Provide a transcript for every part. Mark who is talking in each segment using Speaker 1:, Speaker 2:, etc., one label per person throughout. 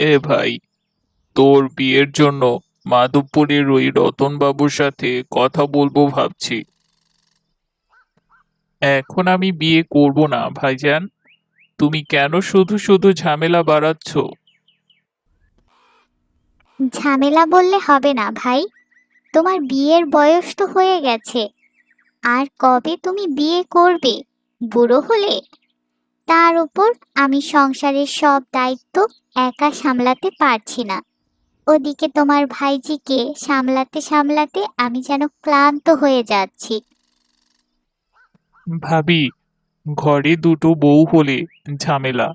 Speaker 1: এ ভাই, তোর বিয়ের জন্য মাধবপুরের ওই রতনবাবুর সাথে কথা বলব ভাবছি। এখন আমি বিয়ে করব না, ভাইজান। তুমি কেন শুধু শুধু ঝামেলা বাড়াচ্ছ?
Speaker 2: ঝামেলা বললে হবে না, ভাই। তোমার বিয়ের বয়স তো হয়ে গেছে। আর কবে তুমি বিয়ে করবে, বুড়ো হলে? তার উপর আমি সংসারের সব দায়িত্ব একা সামলাতে পারছি না। ওদিকে তোমার ভাইজিকে সামলাতে সামলাতে আমি যেন ক্লান্ত হয়ে যাচ্ছি।
Speaker 1: ভাবি, ঘরে দুটো বউ হলে ঝামেলা।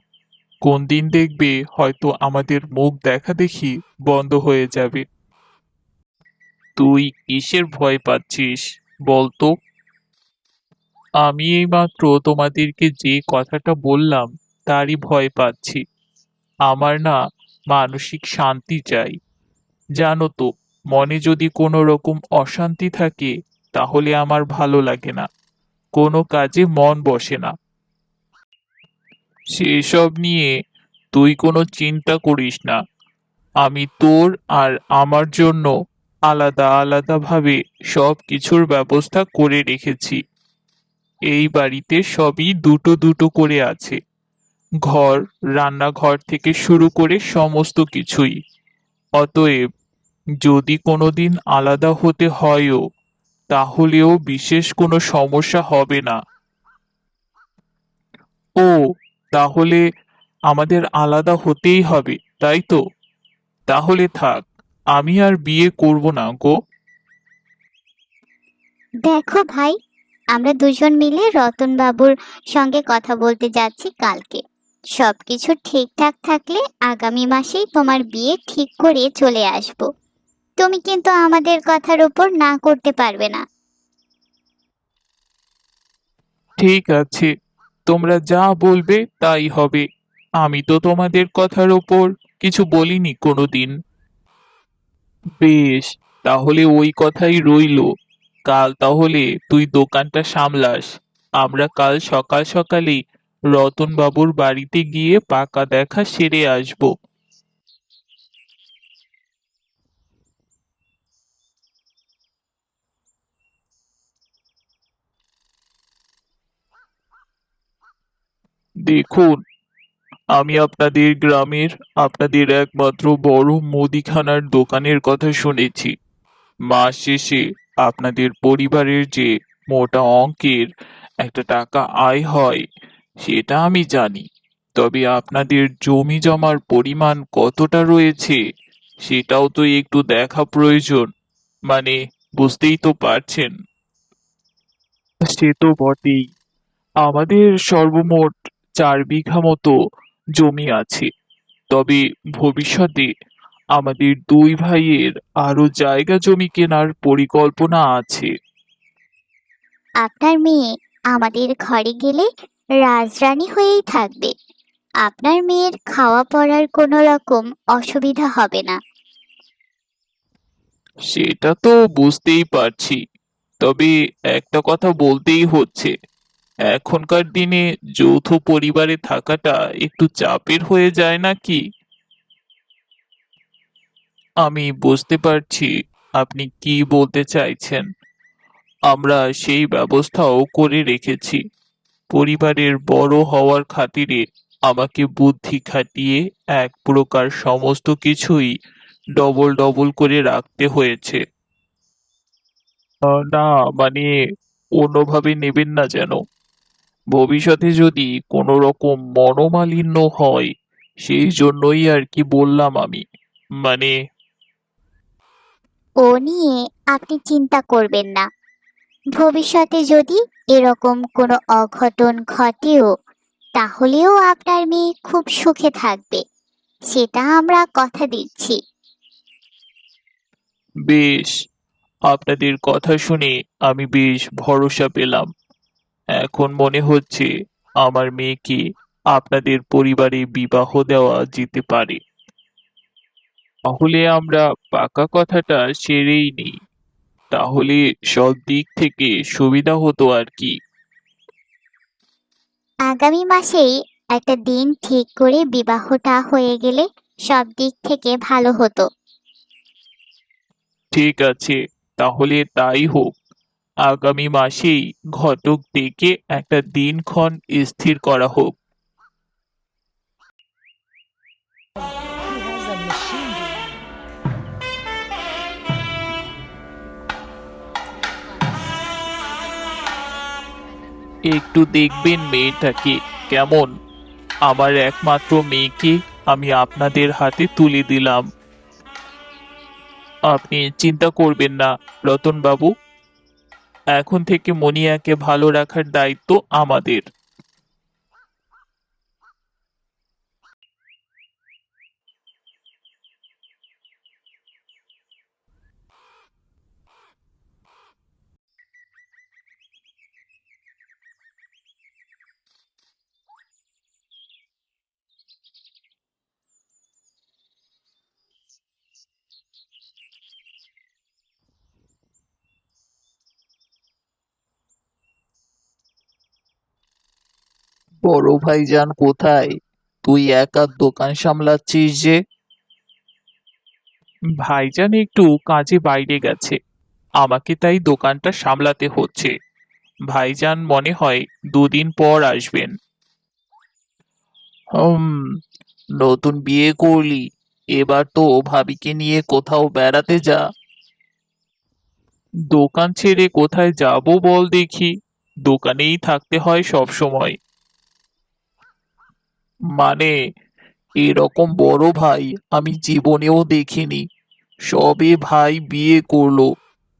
Speaker 1: কোন দিন দেখবে হয়তো আমাদের মুখ দেখা দেখি বন্ধ হয়ে যাবে। তুই কিসের ভয় পাচ্ছিস বলতো? আমি এইমাত্র তোমাদেরকে যে কথাটা বললাম, তারই ভয় পাচ্ছি। আমার না মানসিক শান্তি চাই। জানো তো, মনে যদি কোনো রকম অশান্তি থাকে, তাহলে আমার ভালো লাগে না। কোনো কাজে মন বসে না। সেসব নিয়ে তুই কোনো চিন্তা করিস না। আমি তোর আর আমার জন্য আলাদা আলাদাভাবে সব কিছুর ব্যবস্থা করে রেখেছি। এই বাড়িতে সবই দুটো দুটো করে আছে। ঘর, রান্নাঘর থেকে শুরু করে সমস্ত কিছুই। অতএব যদি কোনোদিন আলাদা হতে হয়ও, তাহলেও বিশেষ কোনো সমস্যা হবে না। ও, তাহলে আমাদের আলাদা হতেই হবে, তাই তো? তাহলে থাক, আমি আর বিয়ে করব না গো।
Speaker 2: দেখো ভাই আমরা দুজন মিলে রতন বাবুর সঙ্গে কথা বলতে যাচ্ছি কালকে। সবকিছু ঠিকঠাক থাকলে আগামী মাসেই তোমার বিয়ে ঠিক করে চলে আসব। তুমি কিন্তু আমাদের কথার উপর না করতে পারবে না।
Speaker 1: ঠিক আছে, তোমরা যা বলবে তাই হবে। আমি তো তোমাদের কথার ওপর কিছু বলিনি কোনোদিন। বেশ, তাহলে ওই কথাই রইল। কাল তাহলে তুই দোকানটা সামলাস। আমরা কাল সকাল সকালেই রতন বাবুর বাড়িতে গিয়ে পাকা দেখা সেরে আসব। দেখুন, আমি আপনাদের গ্রামের আপনাদের একমাত্র বড় মুদিখানার দোকানের কথা শুনেছি। মাস শেষে আপনাদের পরিবারের যে মোটা অঙ্কের একটা টাকা আয় হয়, সেটা আমি জানি। তবে আপনাদের জমি জমার পরিমাণ কতটা রয়েছে, সেটাও তো একটু দেখা প্রয়োজন। মানে বুঝতেই তো পারছেন। সে তো বটেই। আমাদের সর্বমোট চার বিঘা মতো জমি আছে। তবে ভবিষ্যতে আমাদের দুই ভাইয়ের আরও জায়গা জমি কেনার পরিকল্পনা আছে।
Speaker 2: আপনার মেয়ে আমাদের ঘরে গেলে রাজরানী হয়েই থাকবে। আপনার মেয়ের খাওয়া পড়ার কোনো রকম অসুবিধা হবে না।
Speaker 1: সেটা তো বুঝতেই পারছি। তবে একটা কথা বলতেই হচ্ছে এখনকার দিনে যৌথ পরিবারে থাকাটা একটু চাপের হয়ে যায় নাকি? আমি বুঝতে পারছি আপনি কি বলতে চাইছেন। আমরা সেই ব্যবস্থাও করে রেখেছি। পরিবারের বড় হওয়ার খাতিরে আমাকে বুদ্ধি খাটিয়ে এক প্রকার সমস্ত কিছুই ডবল ডবল করে রাখতে হয়েছে। না মানে অন্যভাবে নেবেন না যেন। ভবিষ্যতে যদি কোনো রকম মনোমালিন্য হয়, সেই জন্যই আর কি বললাম আমি। মানে
Speaker 2: ও নিয়ে আপনি চিন্তা করবেন না। ভবিষ্যতে যদি এরকম কোনো অঘটন ঘটেও, তাহলেও আপনার মেয়ে খুব সুখে থাকবে, সেটা আমরা কথা দিচ্ছি।
Speaker 1: বেশ, আপনাদের কথা শুনে আমি বেশ ভরসা পেলাম। এখন মনে হচ্ছে আমার মেয়েকে আপনাদের পরিবারে বিবাহ দেওয়া যেতে পারে। তাহলে আমরা পাকা কথাটা সেরেই নিই। তাহলে সব দিক থেকে সুবিধা হতো আর কি।
Speaker 2: আগামী মাসেই একটা দিন ঠিক করে বিবাহটা হয়ে গেলে সব দিক থেকে ভালো হতো।
Speaker 3: ঠিক আছে তাহলে তাই হোক। আগামী মাসেই ঘটক ডেকে একটা দিনক্ষণ স্থির করা হোক। একটু দেখবেন মেয়েটাকে কেমন? আমার একমাত্র মেয়েকে আমি আপনাদের হাতে তুলে দিলাম। আপনি চিন্তা করবেন না রতন বাবু এখন থেকে মনিয়াকে ভালো রাখার দায়িত্ব আমাদের।
Speaker 1: বড় ভাইজান কোথায়? তুই একা দোকান সামলাচ্ছিস যে?
Speaker 3: ভাইজান একটু কাজে বাইরে গেছে। আমাকে তাই দোকানটা সামলাতে হচ্ছে। ভাইজান মনে হয় দুদিন পর আসবেন।
Speaker 1: হুম নতুন বিয়ে করলি। এবার তো ভাবিকে নিয়ে কোথাও বেড়াতে যা।
Speaker 3: দোকান ছেড়ে কোথায় যাব বল দেখি। দোকানেই থাকতে হয় সব সময়।
Speaker 1: মানে এরকম বড় ভাই আমি জীবনেও দেখিনি। সবে ভাই বিয়ে করল।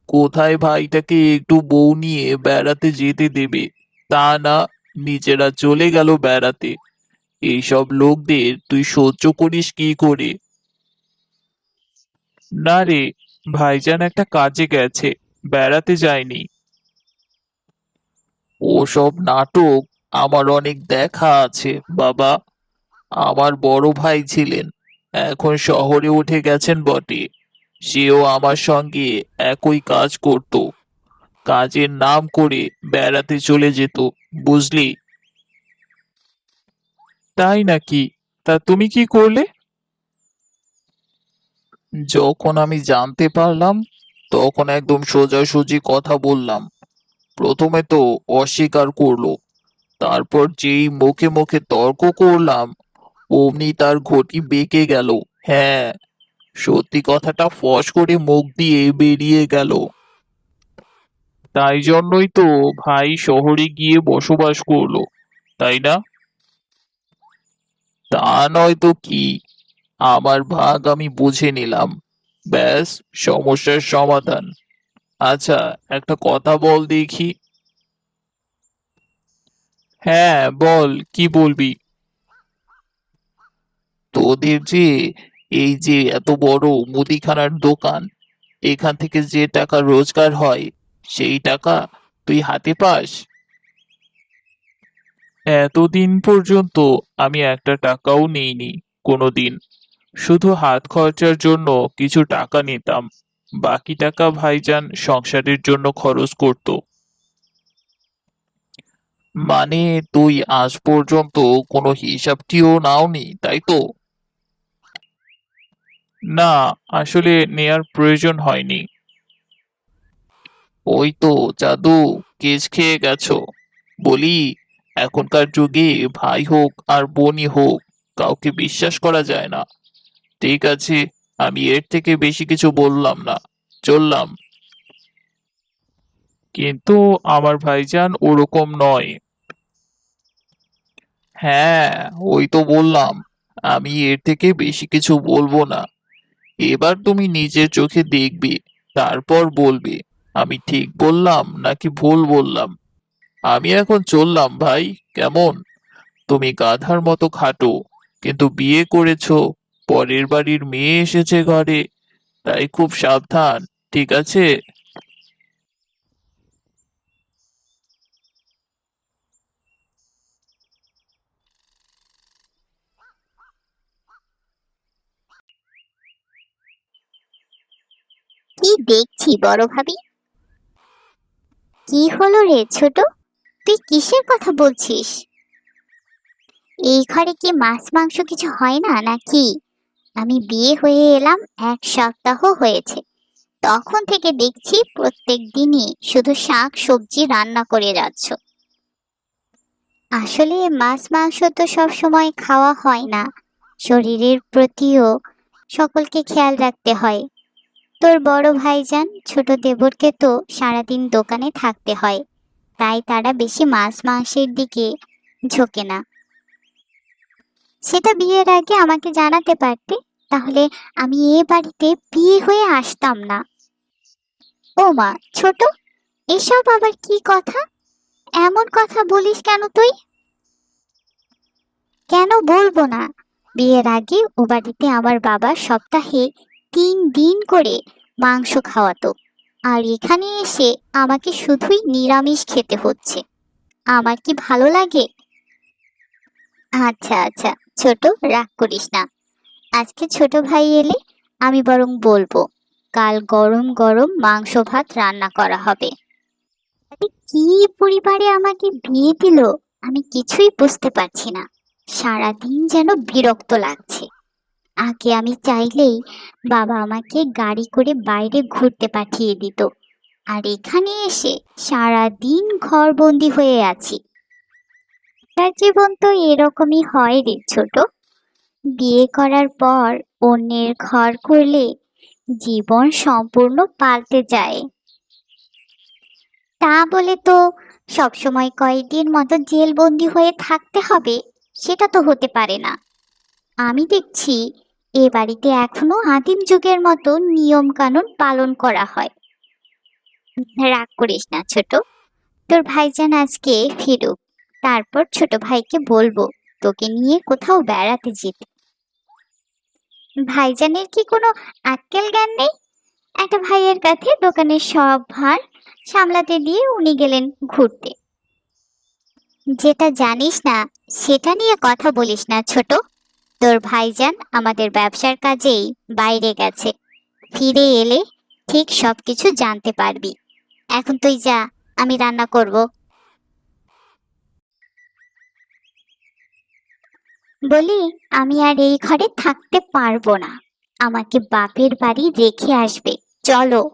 Speaker 1: কোথায় ভাইটাকে একটু বউ নিয়ে বেড়াতে যেতে দেবে? তা না, নিজেরা চলে গেল বেড়াতে। এইসব লোকদের তুই সহ্য করিস কি করে?
Speaker 3: না রে, ভাইজান একটা কাজে গেছে, বেড়াতে যায়নি।
Speaker 1: ওসব নাটক আমার অনেক দেখা আছে, বাবা। আমার বড় ভাই ছিলেন। এখন শহরে উঠে গেছেন বটে। সেও আমার সঙ্গে একই কাজ করত। কাজের নাম করে বেড়াতে চলে যেত, বুঝলি?
Speaker 3: তাই নাকি? তা তুমি কি করলে?
Speaker 1: যখন আমি জানতে পারলাম, তখন একদম সোজাসুজি কথা বললাম। প্রথমে তো অস্বীকার করল, তারপর যেই মুখে মুখে তর্ক করলাম অমনি তার ঘটি বেঁকে গেল। হ্যাঁ সত্যি কথাটা ফস করে মুখ দিয়ে বেরিয়ে গেল।
Speaker 3: তাই জন্যই তো ভাই শহরে গিয়ে বসবাস করল, তাই না?
Speaker 1: তা নয় তো কি? আমার ভাগ আমি বুঝে নিলাম। ব্যাস, সমস্যার সমাধান। আচ্ছা একটা কথা বল দেখি।
Speaker 3: হ্যাঁ বল, কি বলবি?
Speaker 1: তোদের যে এই যে এত বড় মুদিখানার দোকান, এখান থেকে যে টাকা রোজগার হয়, সেই টাকা তুই হাতে পাস?
Speaker 3: এতদিন পর্যন্ত আমি একটা টাকাও নেইনি কোনোদিন। শুধু হাত খরচার জন্য কিছু টাকা নিতাম, বাকি টাকা ভাইজান সংসারের জন্য খরচ করত।
Speaker 1: মানে তুই আজ পর্যন্ত কোনো হিসাবটিও নাওনি, তাই তো?
Speaker 3: না আসলে নেয়ার প্রয়োজন হয়নি।
Speaker 1: ওই তো জাদু কেজ খেয়ে গেছো। বলি এখনকার যুগে ভাই হোক আর বোনই হোক কাউকে বিশ্বাস করা যায় না। ঠিক আছে আমি এর থেকে বেশি কিছু বললাম না। চললাম।
Speaker 3: কিন্তু আমার ভাইজান ওরকম নয়।
Speaker 1: হ্যাঁ ওই তো বললাম আমি এর থেকে বেশি কিছু বলব না। এবার তুমি নিজের চোখে দেখবে, তারপর বলবে, আমি ঠিক বললাম নাকি ভুল বললাম? আমি এখন চললাম, ভাই, কেমন? তুমি গাধার মতো খাটো, কিন্তু বিয়ে করেছ, পরের বাড়ির মেয়ে এসেছে ঘরে, তাই খুব সাবধান, ঠিক আছে?
Speaker 2: কি দেখছি বড় ভাবি। কি হলো রে ছোট? তুই কিসের কথা বলছিস? এই ঘরে কি মাছ মাংস কিছু হয় না নাকি? আমি বিয়ে হয়ে এলাম, এক সপ্তাহ হয়েছে। তখন থেকে দেখছি প্রত্যেক দিনই শুধু শাক, সবজি রান্না করে যাচ্ছ। আসলে মাছ মাংস তো সব সময় খাওয়া হয় না। শরীরের প্রতিও সকলকে খেয়াল রাখতে হয়। তোর বড় ভাইজান, ছোট দেবরকে তো সারাদিন দোকানে থাকতে হয়। তাই তারা বেশি মাছ মাংসের দিকে ঝোঁকে না। সেটা বিয়ের আগে আমাকে জানাতে পারতে? তাহলে আমি এ বাড়িতে বিয়ে হয়ে আসতাম না। ও মা, ছোট, এসব আবার কি কথা? এমন কথা বলিস কেন তুই? কেন বলব না? বিয়ের আগে ও বাড়িতে আমার বাবা সপ্তাহে তিন দিন করে মাংস খাওয়াতো। আর এখানে এসে আমাকে শুধুই নিরামিষ খেতে হচ্ছে। আমার কি ভালো লাগে? আচ্ছা আচ্ছা ছোট, রাগ করিস না। আজকে ছোট ভাই এলে আমি বরং বলব, কাল গরম গরম মাংস ভাত রান্না করা হবে। কি পরিবারে আমাকে বিয়ে দিল? আমি কিছুই বুঝতে পারছি না। সারাদিন যেন বিরক্ত লাগছে। আগে আমি চাইলেই বাবা আমাকে গাড়ি করে বাইরে ঘুরতে পাঠিয়ে দিত। আর এখানে এসে সারা সারাদিন ঘরবন্দি হয়ে আছি। তার জীবন তো এরকমই হয় রে ছোট। বিয়ে করার পর অন্যের ঘর করলে জীবন সম্পূর্ণ পাল্টে যায়। তা বলে তো সবসময় কয়েকদিন মতো জেলবন্দি হয়ে থাকতে হবে, সেটা তো হতে পারে না। আমি দেখছি এ বাড়িতে এখনও আদিম যুগের মতো নিয়ম কানুন পালন করা হয়। রাগ করিস না ছোট। তোর ভাইজান আজকে ফিরুক। তারপর ছোট ভাইকে বলব, তোকে নিয়ে কোথাও বেড়াতে যেতে। ভাইজানের কি কোনো আক্কেল জ্ঞান নেই? একটা ভাইয়ের কাছে দোকানের সব ভার সামলাতে দিয়ে উনি গেলেন ঘুরতে। যেটা জানিস না, সেটা নিয়ে কথা বলিস না ছোট। তোর ভাইজান আমাদের ব্যবসার কাজেই বাইরে গেছে। ফিরে এলে ঠিক সবকিছু জানতে পারবি। এখন তুই যা, আমি রান্না করব। বলি, আমি আর এই ঘরে থাকতে পারব না। আমাকে বাপের বাড়ি রেখে আসবে। চলো।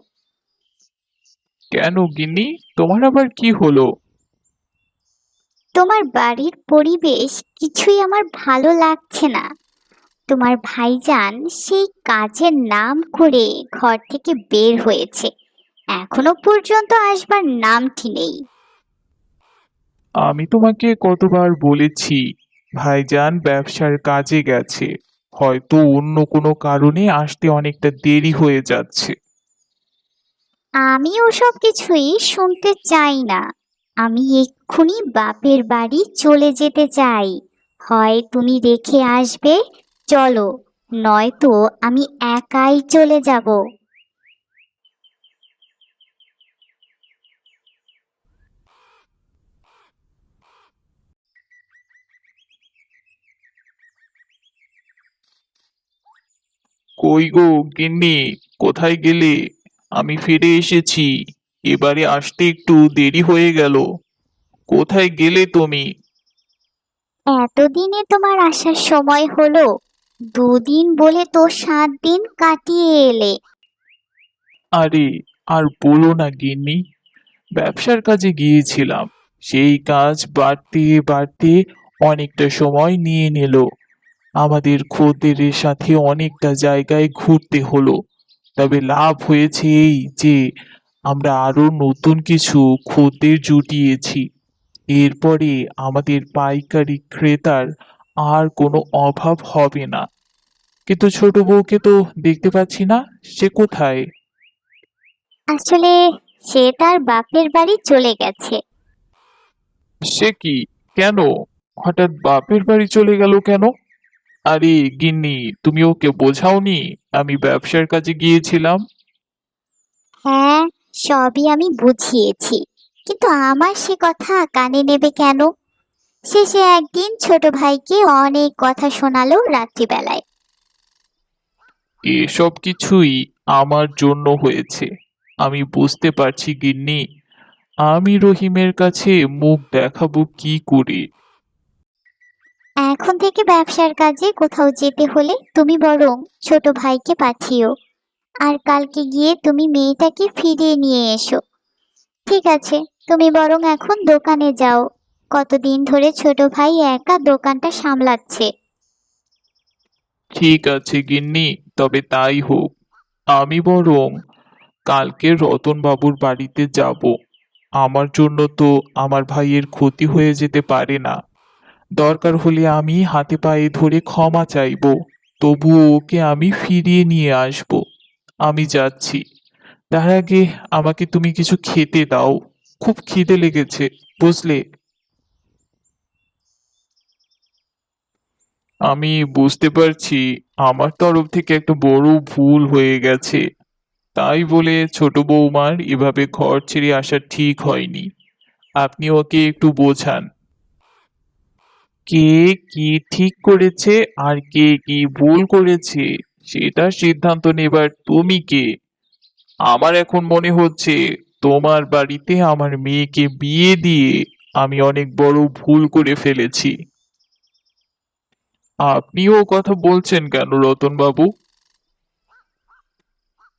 Speaker 1: কেন গিন্নি? তোমার আবার কি হলো?
Speaker 2: তোমার বাড়ির পরিবেশ কিছুই আমার ভালো লাগছে না। তোমার ভাইজান সেই কাজের নাম করে ঘর থেকে বের হয়েছে। এখনও পর্যন্ত আসবার নামটি নেই।
Speaker 1: আমি তোমাকে কতবার বলেছি ভাইজান ব্যবসার কাজে গেছে। হয়তো অন্য কোনো কারণে আসতে অনেকটা দেরি হয়ে যাচ্ছে।
Speaker 2: আমি ওসব কিছুই শুনতে চাই না। আমি এক্ষুনি বাপের বাড়ি চলে যেতে চাই। হয় তুমি রেখে আসবে? চলো, নয়তো আমি একাই চলে যাব।
Speaker 1: কই গো, গিন্নি, কোথায় গেলে? আমি ফিরে এসেছি। এবারে আসতে একটু দেরি হয়ে গেল। কোথায় গেলে তুমি?
Speaker 2: এতদিনে তোমার আসার সময় হলো। দুদিন বলে তো সাত দিন কাটিয়ে এলে।
Speaker 1: আরে আর বলো না গিন্নি ব্যবসার কাজে গিয়েছিলাম। সেই কাজ বাড়তে বাড়তে অনেকটা সময় নিয়ে নিল। আমাদের খদ্দেরের সাথে অনেকটা জায়গায় ঘুরতে হলো। তবে লাভ হয়েছে এই যে আমরা আরও নতুন কিছু খদ্দের জুটিয়েছি। এরপরে আমাদের পাইকারি ক্রেতার আর কোনো অভাব হবে না। কিন্তু ছোট বউকে তো দেখতে পাচ্ছি না সে কোথায়?
Speaker 2: আসলে সে তার বাপের বাড়ি চলে গেছে।
Speaker 1: সে কি? কেন? হঠাৎ বাপের বাড়ি চলে গেল কেন? আরে গিন্নি তুমি ওকে বোঝাওনি আমি ব্যবসার কাজে গিয়েছিলাম।
Speaker 2: হ্যাঁ সবই আমি বুঝিয়েছি। কিন্তু আমার সে কথা কানে নেবে কেন? শেষে একদিন ছোট ভাইকে অনেক কথা শোনালো রাত্রিবেলায়।
Speaker 1: এসব কিছুই আমার জন্য হয়েছে। আমি বুঝতে পারছি গিন্নি। আমি রহিমের কাছে মুখ দেখাবো কি করে?
Speaker 2: এখন থেকে ব্যবসার কাজে কোথাও যেতে হলে তুমি বরং ছোট ভাইকে পাঠিও। আর কালকে গিয়ে তুমি মেয়েটাকে ফিরিয়ে নিয়ে এসো। ঠিক আছে, তুমি বরং এখন দোকানে যাও। কতদিন ধরে ছোট ভাই একা দোকানটা সামলাচ্ছে।
Speaker 1: ঠিক আছে গিন্নি, তবে তাই হোক। আমি বরং কালকে রতন বাবুর বাড়িতে যাব। আমার জন্য তো আমার ভাইয়ের ক্ষতি হয়ে যেতে পারে না। দরকার হলে আমি হাতে পায়ে ধরে ক্ষমা চাইব, তবুও ওকে আমি ফিরিয়ে নিয়ে আসব। আমি যাচ্ছি। তার আগে আমাকে তুমি কিছু খেতে দাও। খুব খিদে লেগেছে, বুঝলে? আমি বুঝতে পারছি আমার তরফ থেকে একটা বড় ভুল হয়ে গেছে। তাই বলে ছোট বৌমার এভাবে ঘর ছেড়ে আসা ঠিক হয়নি। আপনি ওকে একটু বোঝান। কে কি ঠিক করেছে আর কে কি ভুল করেছে? সেটা সিদ্ধান্ত নেবার তুমি কে? আমার এখন মনে হচ্ছে তোমার বাড়িতে আমার মেয়েকে বিয়ে দিয়ে আমি অনেক বড় ভুল করে ফেলেছি। আপনিও কথা বলছেন কেন রতন বাবু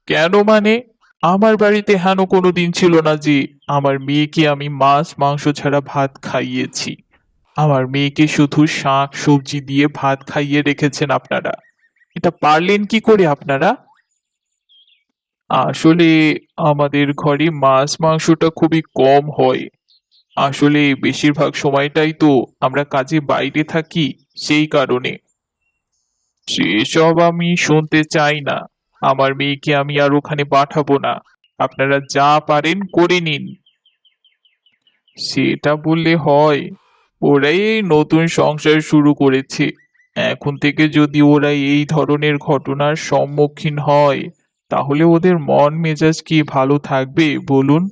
Speaker 1: কেন মানে? আমার বাড়িতে হেন কোনো দিন ছিল না যে আমার মেয়েকে আমি মাছ, মাংস ছাড়া ভাত খাইয়েছি। আমার মেয়েকে শুধু শাক, সবজি দিয়ে ভাত খাইয়ে রেখেছেন আপনারা। এটা পারলেন কি করে আপনারা? আসলে আমাদের ঘরে মাছ মাংসটা খুবই কম হয়। আসলে বেশিরভাগ সময়টাই তো আমরা কাজে বাইরে থাকি সেই কারণে। সেসব আমি শুনতে চাই না। আমার মেয়েকে আমি আর ওখানে পাঠাবো না। আপনারা যা পারেন করে নিন। সেটা বললে হয়। ওরাই নতুন সংসার শুরু করেছে। এখন থেকে যদি ওরা এই ধরনের ঘটনার সম্মুখীন হয়, তাহলে ওদের মন মেজাজ কি ভালো থাকবে, বলুন?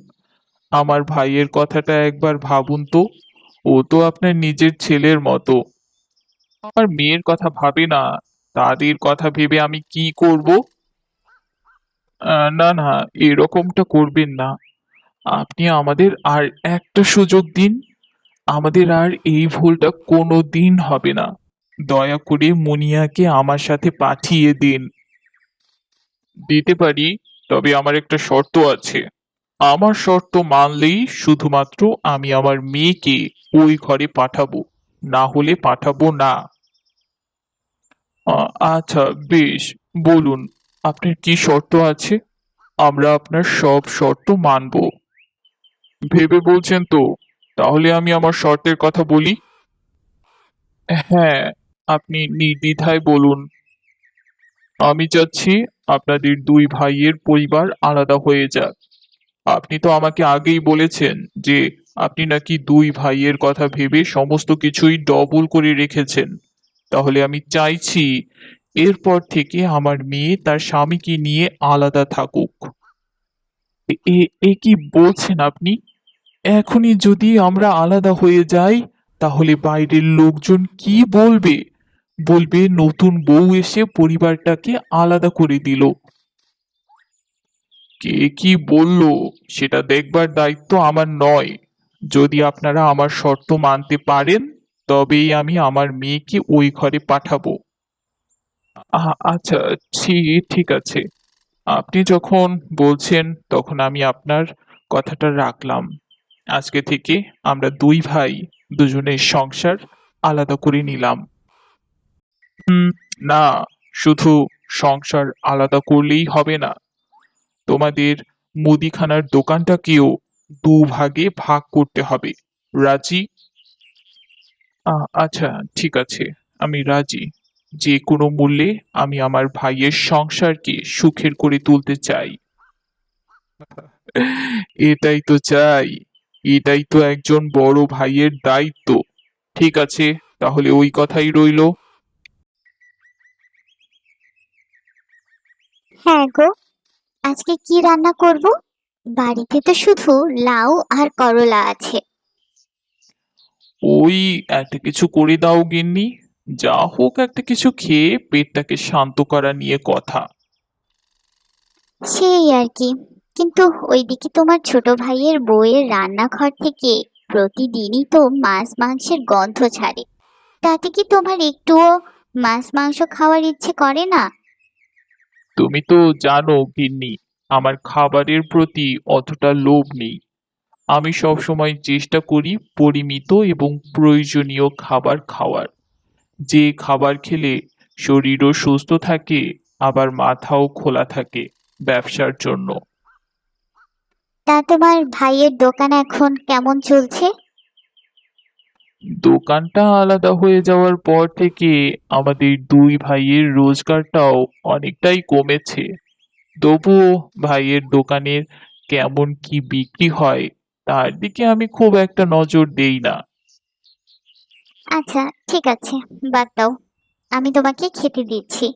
Speaker 1: আমার ভাইয়ের কথাটা একবার ভাবুন তো। ও তো আপনার নিজের ছেলের মতো। আমার মেয়ের কথা ভাবে না। তাদের কথা ভেবে আমি কি করব? না না, এরকমটা করবেন না। আপনি আমাদের আর একটা সুযোগ দিন। আমাদের আর এই ভুলটা কোনো দিন হবে না। দয়া করে মুনিয়াকে আমার সাথে পাঠিয়ে দিন। দিতে পারি, তবে আমার একটা শর্ত আছে। আমার শর্ত মানলেই শুধুমাত্র আমি আমার মেয়েকে ওই ঘরে পাঠাবো, না হলে পাঠাবো না। আচ্ছা বেশ, বলুন, আপনার কি শর্ত আছে? আমরা আপনার সব শর্ত মানব। ভেবে বলছেন তো, তাহলে আমি আমার শর্তের কথা বলি? হ্যাঁ আপনি নির্দ্বিধায় বলুন। আমি চাচ্ছি আপনাদের দুই ভাইয়ের পরিবার আলাদা হয়ে যাক। আপনি তো আমাকে আগেই বলেছেন যে আপনি নাকি দুই ভাইয়ের কথা ভেবে সমস্ত কিছুই ডবল করে রেখেছেন। তাহলে আমি চাইছি এরপর থেকে আমার মেয়ে তার স্বামীকে নিয়ে আলাদা থাকুক। এ- কি বলছেন আপনি? এখনই যদি আমরা আলাদা হয়ে যাই, তাহলে বাইরের লোকজন কি বলবে? বলবে, নতুন বউ এসে পরিবারটাকে আলাদা করে দিল। কে কি বলল, সেটা দেখবার দায়িত্ব আমার নয়। যদি আপনারা আমার শর্ত মানতে পারেন, তবেই আমি আমার মেয়েকে ওই ঘরে পাঠাবো। আচ্ছা ঠিক আছে। আপনি যখন বলছেন, তখন আমি আপনার কথাটা রাখলাম। আজকে থেকে আমরা দুই ভাই দুজনের সংসার আলাদা করে নিলাম। না, শুধু সংসার আলাদা করলেই হবে না। তোমাদের মুদিখানার দোকানটাকেও দু ভাগে করতে হবে। রাজি? আচ্ছা ঠিক আছে, আমি রাজি। যে কোনো মূল্যে আমি আমার ভাইয়ের সংসারকে সুখের করে তুলতে চাই। এটাই তো চাই, এটাই তো একজন বড় ভাইয়ের দায়িত্ব। ঠিক আছে, তাহলে ওই কথাই রইল।
Speaker 2: হ্যাঁ গো আজকে কি রান্না করব? বাড়িতে তো শুধু লাউ আর করলা আছে।
Speaker 1: ওই একটা কিছু করে দাও গিন্নি। যা হোক একটা কিছু খেয়ে পেটটাকে শান্ত করা নিয়ে কথা।
Speaker 2: সেই আর কি কিন্তু ওইদিকে তোমার ছোট ভাইয়ের বউয়ের রান্নাঘর থেকে প্রতিদিনই তো মাছ মাংসের গন্ধ ছাড়ে। তাতে কি তোমার একটুও মাছ মাংস খাওয়ার ইচ্ছে করে না?
Speaker 1: তুমি তো জানো, গিন্নি, আমার খাবারের প্রতি অতটা লোভ নেই। আমি সব সময় চেষ্টা করি পরিমিত এবং প্রয়োজনীয় খাবার খাওয়ার। যে খাবার খেলে শরীরও সুস্থ থাকে, আবার মাথাও খোলা থাকে ব্যবসার জন্য।
Speaker 2: তা তোমার ভাইয়ের দোকান এখন কেমন চলছে?
Speaker 1: দোকানটা আলাদা হয়ে যাওয়ার পর থেকে আমাদের দুই ভাইয়ের রোজগারটাও অনেকটাই কমেছে। তবুও ভাইয়ের দোকানের কেমন কি বিক্রি হয় তার দিকে আমি খুব একটা নজর দেই না।
Speaker 2: আচ্ছা ঠিক আছে বাদ দাও। আমি তোমাকে খেতে দিচ্ছি।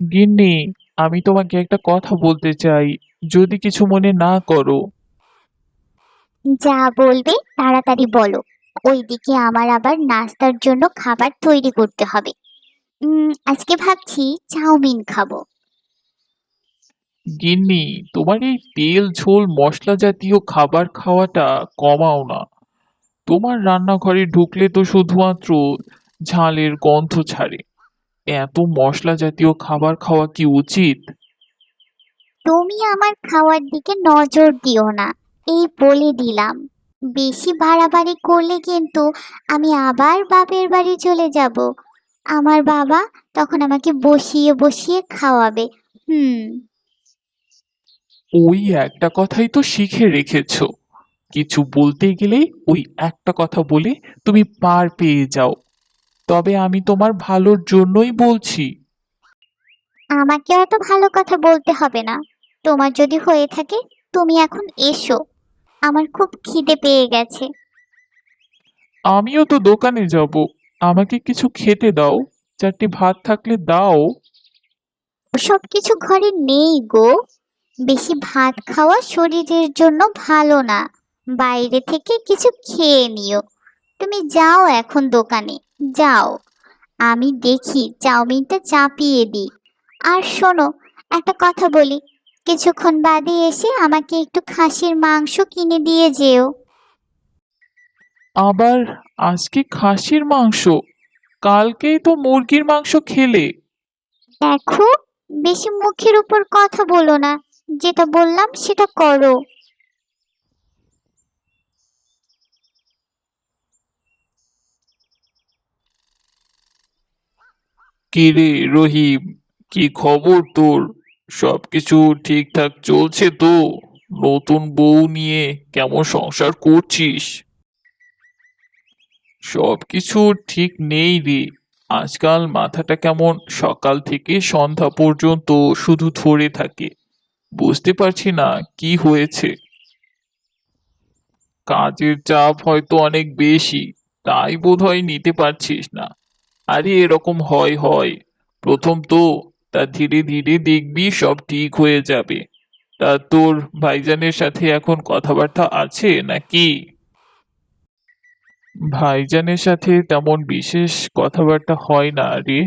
Speaker 1: গিন্নি আমি তোমাকে একটা কথা বলতে চাই। যদি কিছু মনে না করো।
Speaker 2: যা বলবে তাড়াতাড়ি বলো। ওইদিকে আমার আবার নাস্তার জন্য খাবার তৈরি করতে হবে। উম, আজকে ভাবছি চাউমিন খাব।
Speaker 1: গিন্নি তোমার এই তেল ঝোল মশলা জাতীয় খাবার খাওয়াটা কমাও না। তোমার রান্নাঘরে ঢুকলে তো শুধুমাত্র ঝালের গন্ধ ছাড়ে। এত মশলা জাতীয় খাবার খাওয়া কি উচিত?
Speaker 2: তুমি আমার খাওয়ার দিকে নজর দিও না এই বলে দিলাম। বেশি বাড়াবাড়ি করলে কিন্তু আমি আবার বাপের বাড়ি চলে যাব। আমার বাবা তখন আমাকে বসিয়ে বসিয়ে খাওয়াবে হুম।
Speaker 1: ওই একটা কথাই তো শিখে রেখেছো। কিছু বলতে গেলেই ওই একটা কথা বলে তুমি পার পেয়ে যাও। তবে আমি তোমার ভালোর জন্যই বলছি।
Speaker 2: আমাকে অত ভালো কথা বলতে হবে না। তোমার যদি হয়ে থাকে তুমি এখন এসো। আমার খুব খিদে পেয়ে গেছে।
Speaker 1: আমিও তো দোকানে যাব। আমাকে কিছু খেতে দাও। চারটি ভাত থাকলে দাও।
Speaker 2: সব কিছু ঘরে নেই গো। বেশি ভাত খাওয়া শরীরের জন্য ভালো না। বাইরে থেকে কিছু খেয়ে নিও। তুমি যাও এখন দোকানে। যাও আমি দেখি চাউমিনটা চাপিয়ে দিই। আর শোনো একটা কথা বলি। কিছুক্ষণ বাদে এসে আমাকে একটু খাসির মাংস কিনে দিয়ে যেও।
Speaker 1: আবার আজকে খাসির মাংস? কালকেই তো মুরগির মাংস খেলে।
Speaker 2: দেখো বেশি মুখের উপর কথা বলো না। যেটা বললাম সেটা করো।
Speaker 1: কি রে রহিম? কি খবর তোর? সবকিছু ঠিকঠাক চলছে তো? নতুন বউ নিয়ে কেমন সংসার করছিস? সবকিছু ঠিক নেই রে। আজকাল মাথাটা কেমন সকাল থেকে সন্ধ্যা পর্যন্ত শুধু ধরে থাকে। বুঝতে পারছি না কি হয়েছে। কাজের চাপ হয়তো অনেক বেশি, তাই বোধহয় নিতে পারছিস না। আরে এরকম হয় হয়। প্রথম তো তা ধীরে ধীরে দেখবি সব ঠিক হয়ে যাবে। তা তোর ভাইজানের সাথে এখন কথাবার্তা আছে নাকি? ভাইজানের সাথে তেমন বিশেষ কথাবার্তা হয় না রে।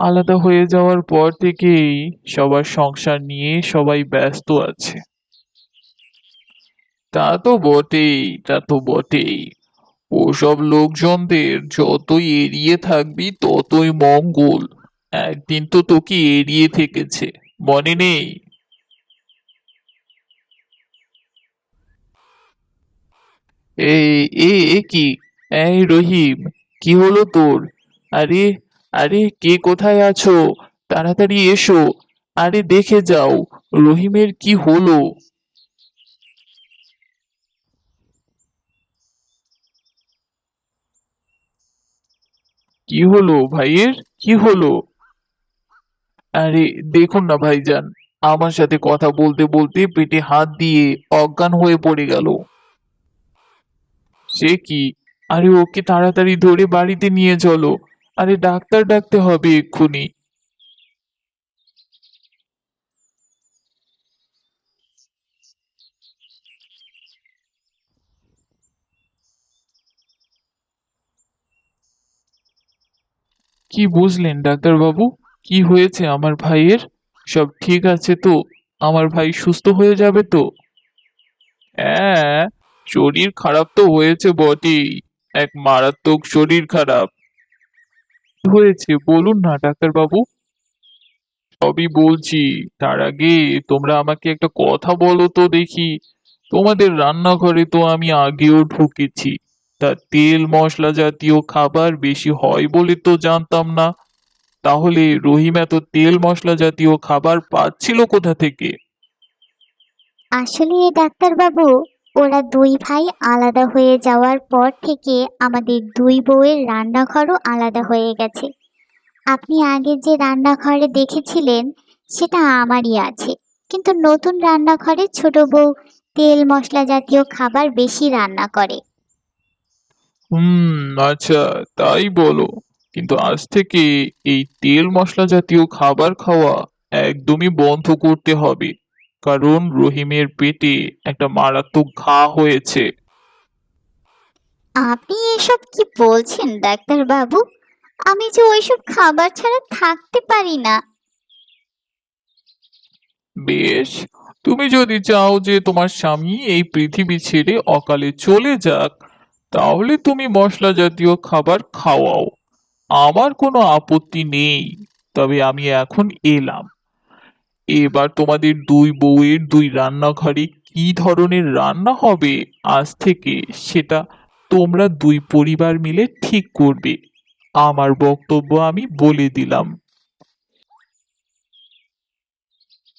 Speaker 1: আলাদা হয়ে যাওয়ার পর থেকেই সবার সংসার নিয়ে সবাই ব্যস্ত আছে। তা তো বটেই, তা তো বটেই। ওসব লোকজনদের যতই এড়িয়ে থাকবি, ততই মঙ্গল। একদিন তো তোকে এড়িয়ে থেকেছে, মনে নেই? এই এ এ কি? এই রহিম, কি হলো তোর? আরে আরে কে কোথায় আছো? তাড়াতাড়ি এসো। আরে দেখে যাও, রহিমের কি হলো? কি হলো ভাইয়ের? কি হলো? আরে দেখুন না ভাইজান, আমার সাথে কথা বলতে বলতে পেটে হাত দিয়ে অজ্ঞান হয়ে পড়ে গেল। সে কি? আরে ওকে তাড়াতাড়ি ধরে বাড়িতে নিয়ে চলো। আরে ডাক্তার ডাকতে হবে এক্ষুনি। কি বুঝলেন, ডাক্তারবাবু? কি হয়েছে আমার ভাইয়ের? সব ঠিক আছে তো? আমার ভাই সুস্থ হয়ে যাবে তো? হ্যাঁ শরীর খারাপ তো হয়েছে বটেই। এক মারাত্মক শরীর খারাপ। হয়েছে? বলুন না ডাক্তার বাবু সবই বলছি। তার আগে তোমরা আমাকে একটা কথা বলো তো দেখি। তোমাদের রান্নাঘরে তো আমি আগেও ঢুকেছি। তা তেল মশলা জাতীয় খাবার বেশি হয় বলে তো জানতাম না। তাহলে রহিম এত তেল মশলা জাতীয় খাবার পাচ্ছিল কোথা থেকে?
Speaker 2: আসলে ডাক্তারবাবু, ওরা দুই ভাই আলাদা হয়ে যাওয়ার পর থেকে আমাদের দুই বউয়ের রান্নাঘরও আলাদা হয়ে গেছে। আপনি আগে যে রান্নাঘরে দেখেছিলেন, সেটা আমারই আছে। কিন্তু নতুন রান্নাঘরে ছোট বউ তেল মশলা জাতীয় খাবার বেশি রান্না করে।
Speaker 1: হুম আচ্ছা তাই বলো। কিন্তু আজ থেকে এই তেল মশলা জাতীয় খাবার খাওয়া একদমই বন্ধ করতে হবে। কারণ রহিমের পেটে একটা মারাত্মক ঘা হয়েছে।
Speaker 2: আপনি এসব কি বলছেন ডাক্তারবাবু? আমি যে ওইসব খাবার ছাড়া থাকতে পারি না।
Speaker 1: বেশ তুমি যদি চাও যে তোমার স্বামী এই পৃথিবী ছেড়ে অকালে চলে যাক তাহলে তুমি মশলা জাতীয় খাবার খাওয়াও। আমার কোনো আপত্তি নেই, তবে আমি এখন এলাম। এবার তোমাদের দুই বউয়ের দুই রান্নাঘরে কি ধরনের রান্না হবে আজ থেকে, সেটা তোমরা দুই পরিবার মিলে ঠিক করবে। আমার বক্তব্য আমি বলে দিলাম।